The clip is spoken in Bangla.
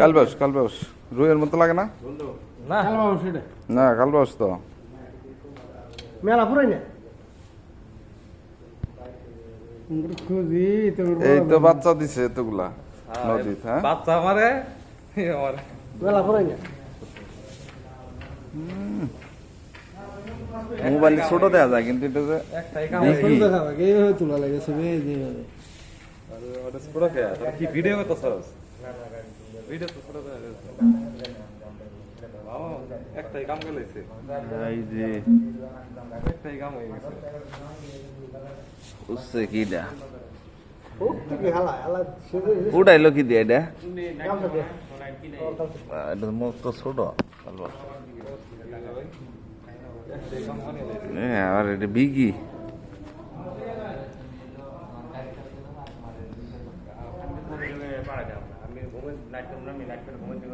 কালবাস কালবাস রুইয়ের মতো লাগে না? না। তো মেলা পুরাই না? এই তো বাচ্চা দিছে এতগুলা। নদীত হ্যাঁ? বাচ্চা আমারে? আমার। মেলা পুরাই না? মোবাইলে ছোট দেওয়া যায় কিন্তু এটা যে এইভাবে তোলা লাগে ছোট কি? ভিডিও করতেছস? তো একটাই কাম করে লাইছে এই যে। একটাই কাম হয়ে গেছে। উঠছে কি হালা হালা সেজে কি দিয়ে এটা? এটা মস্ত ছোট। হ্যাঁ আর এটা বিগি గోమతి నాటకంలో మీ నాటకాలు గోమతి